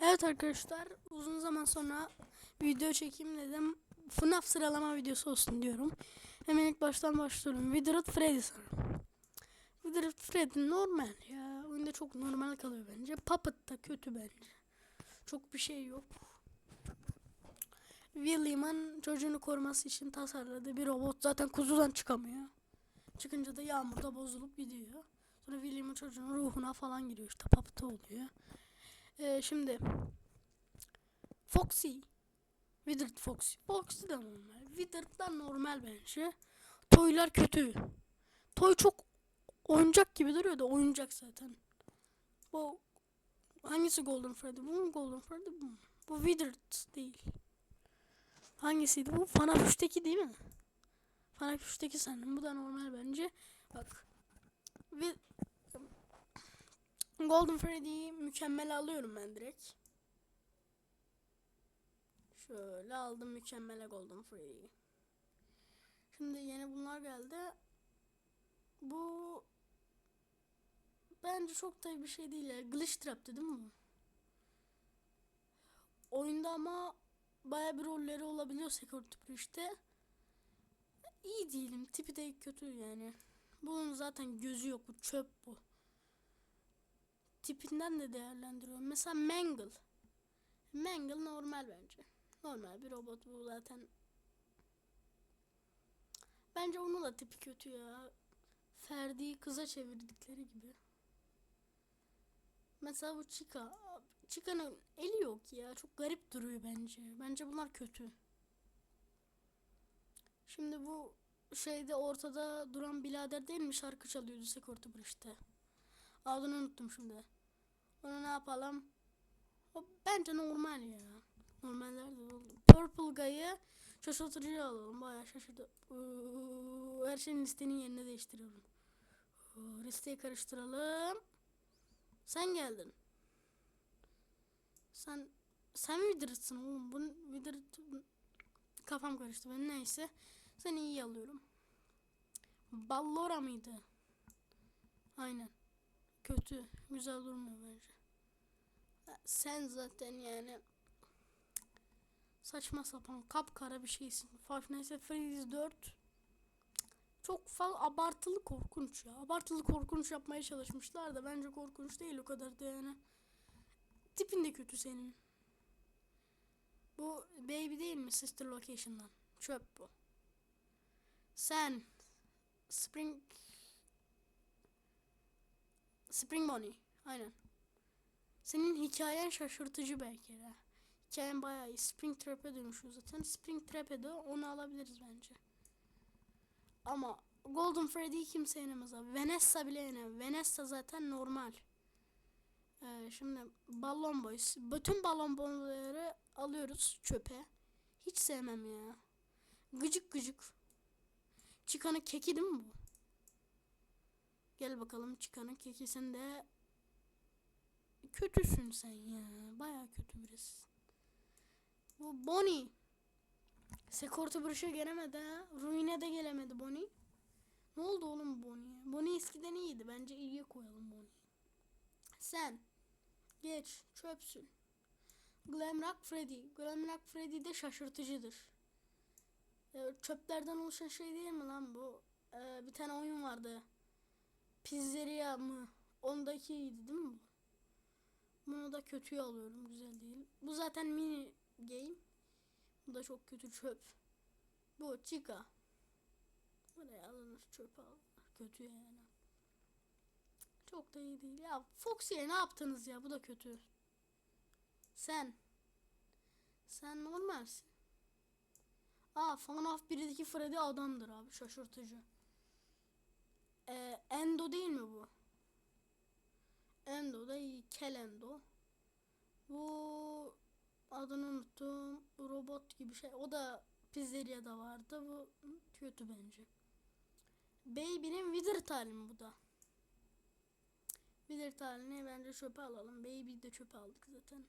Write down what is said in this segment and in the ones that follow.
Evet arkadaşlar uzun zaman sonra video çekeyim dedim. FNAF sıralama videosu olsun diyorum. Hemen ilk baştan başlıyorum. Withered Freddy sanırım. Withered Freddy normal ya. Oyunda çok normal kalıyor bence. Puppet da kötü bence. Çok bir şey yok. William'ın çocuğunu koruması için tasarladığı bir robot zaten kuzudan çıkamıyor. Çıkınca da yağmurda bozulup gidiyor. Sonra William'ın çocuğunun ruhuna falan giriyor işte puppet oluyor. Ee, şimdi Foxy Withered Foxy. Foxy de normal. Withered'lar normal bence. Toylar kötü. Toy çok oyuncak gibi duruyor da oyuncak zaten. Bu Hangisi Golden Freddy? Bu mu Golden Freddy bu mu? Bu Withered değil. Hangisiydi bu? FNAF 3'teki değil mi? FNAF 3'teki sanırım bu da normal bence. Bak Golden Freddy'yi mükemmel alıyorum ben direkt. Şöyle aldım mükemmele Golden Freddy'yi. Şimdi yeni bunlar geldi. Bu bence çok da bir şey değil. Glitch Trap'tı değil mi? Oyunda ama baya bir rolleri olabiliyor Security Breach'te. İyi değilim. Tipi de kötü yani. Bunun zaten gözü yok. Bu çöp bu tipinden de değerlendiriyorum. Mesela Mangle. Mangle normal bence. Normal bir robot bu zaten. Bence onun da tipi kötü ya. Ferdi'yi kıza çevirdikleri gibi. Mesela bu Chica. Chica'nın eli yok ya. Çok garip duruyor bence. Bence bunlar kötü. Şimdi bu şeyde ortada duran birader değil mi şarkı çalıyordu Security Breach'te. Adını unuttum şimdi. Onu ne yapalım? O bence normal ya. Normaller de oldu. Purple Guy'ı şaşırtıcı alalım. Bayağı şaşırdı. Her şeyin listenin yerine değiştiriyorum. Uuu, Listeyi karıştıralım. Sen geldin. Sen sen Withered'sın oğlum. Bu Withered kafam karıştı ben neyse. Seni iyi alıyorum. Ballora mıydı? Aynen kötü. Güzel durmuyor bence. Sen zaten yani saçma sapan kapkara bir şeysin. Five Nights at Freddy's 4 çok fazla abartılı korkunç ya. Abartılı korkunç yapmaya çalışmışlar da bence korkunç değil o kadar da yani. Tipin de kötü senin. Bu Baby değil mi Sister Location'dan? Çöp bu. Sen Spring Spring Bonnie. Aynen. Senin hikayen şaşırtıcı belki de. Hikayen bayağı iyi. Spring Trap'e dönüşüyor zaten. Spring Trap'e de onu alabiliriz bence. Ama Golden Freddy'yi kimse yenemez abi. Vanessa bile yener. Vanessa zaten normal. Ee, şimdi Balloon Boys. Bütün balon boyları alıyoruz çöpe. Hiç sevmem ya. Gıcık gıcık. Çıkanı keki değil mi bu? Gel bakalım çıkanın keki sen de kötüsün sen ya. Baya kötü birisi. Bu Bonnie. Sekortu Bruş'a gelemedi ha. Ruin'e de gelemedi Bonnie. Ne oldu oğlum Bonnie'ye? Bonnie eskiden iyiydi. Bence iyiye koyalım Bonnie'yi. Sen. Geç. Çöpsün. Glamrock Freddy. Glamrock Freddy de şaşırtıcıdır. Ee, çöplerden oluşan şey değil mi lan bu? Ee, bir tane oyun vardı. Pizzeria mı? Ondaki iyiydi değil mi bu? Bunu da kötüye alıyorum. Güzel değil. Bu zaten mini game. Bu da çok kötü çöp. Bu Chica. Buraya alınır çöp alınır. Kötü yani. Çok da iyi değil. Ya Foxy'ye ne yaptınız ya? Bu da kötü. Sen. Sen normalsin. Aa FNAF 1'deki Freddy adamdır abi. Şaşırtıcı. Ee, Endo değil mi bu? Endo da iyi. Kelendo. Bu adını unuttum. Robot gibi şey. O da Pizzeria'da vardı. Bu kötü bence. Baby'nin Wither hali mi bu da? Wither halini bence çöpe alalım. Baby de çöpe aldık zaten.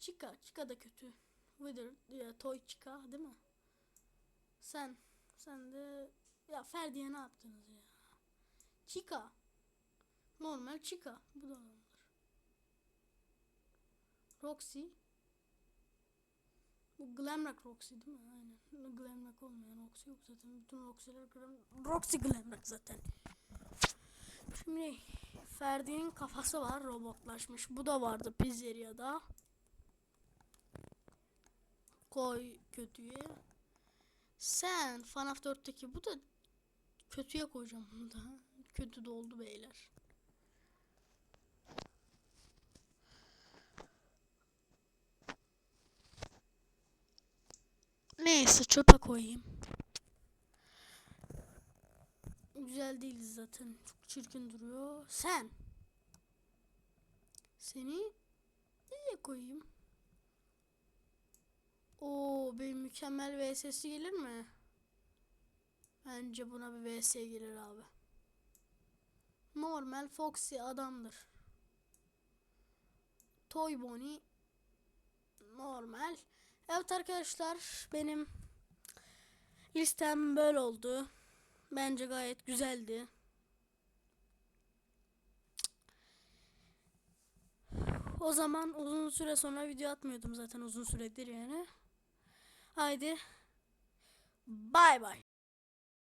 Chica. Chica da kötü. Wither ya Toy Chica değil mi? Sen. Sen de ya Ferdi'ye ne yaptınız ya? Chica. Normal Chica. Bu da. Roxy. Bu Glamrock Roxy değil mi? Aynen. Glamrock olmayan Roxy yok zaten. Bütün Roxy'ler Glam- Roxy Glamrock zaten. Şimdi Ferdi'nin kafası var robotlaşmış. Bu da vardı pizzeriada. Koy kötüye. Sen FNAF 4'teki bu da kötüye koyacağım bunu da. Kötü doldu beyler. Neyse çöpe koyayım. Güzel değil zaten. Çok çirkin duruyor. Sen. Seni nereye koyayım? Oo bir mükemmel VS'si gelir mi? Bence buna bir VS gelir abi. Normal Foxy adamdır. Toy Bonnie normal. Evet arkadaşlar benim listem böyle oldu. Bence gayet güzeldi. O zaman uzun süre sonra video atmıyordum zaten uzun süredir yani. Haydi. Bay bay.